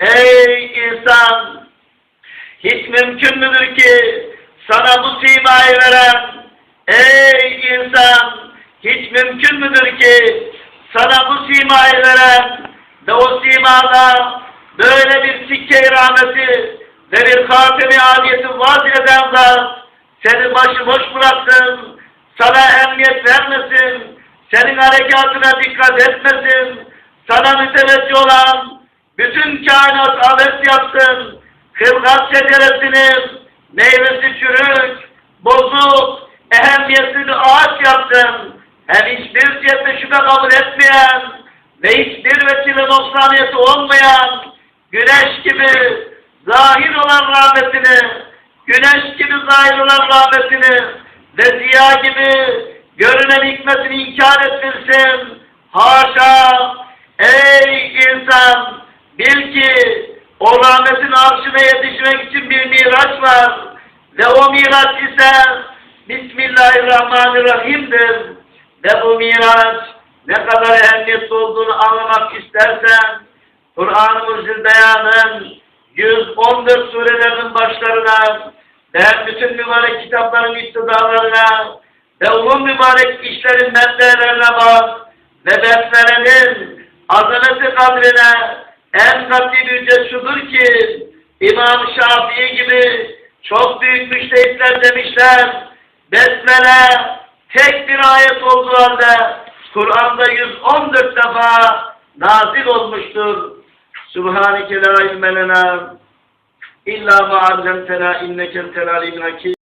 Ey insan! Hiç mümkün müdür ki sana bu simayı veren ey insan hiç mümkün müdür ki sana bu simayı veren ve o simada böyle bir sikke rahmeti ve bir katemi adiyeti vaz eden zat seni başıboş bıraksın, sana emniyet vermesin, senin harekatına dikkat etmesin, sana müteveccih olan bütün kainat abes yapsın, Kılgat şeceresinin meyvesi çürük, bozuk, ehemmiyetsiz ağaç yaptın. Hem hiçbir cihette şüphe kabul etmeyen ve hiçbir vesile noksaniyeti olmayan güneş gibi zahir olan rahmetini, güneş gibi zahir olan rahmetini ve ziya gibi görünen hikmetini inkar ettirsin. Haşa! Ey insan! Bil ki o rahmetin arşına yetişmek için bir miraç var. Ve o miraç ise Bismillahirrahmanirrahim'dir. Ve bu miraç ne kadar ehemmiyetli olduğunu anlamak istersen Kur'an-ı Mucizbeyan'ın 114 surelerinin başlarına ve bütün mübarek kitapların iktidarlarına ve umum mübarek işlerin mesleğlerine bak ve besmelenin azameti kadrine en katli ücret şudur ki İmam Şafii gibi çok büyük müştehitler demişler besmele tek bir ayet olduğu halde Kur'an'da 114 defa nazil olmuştur. Subhaneke la ilme lena illa ma allamtena inneke hakim.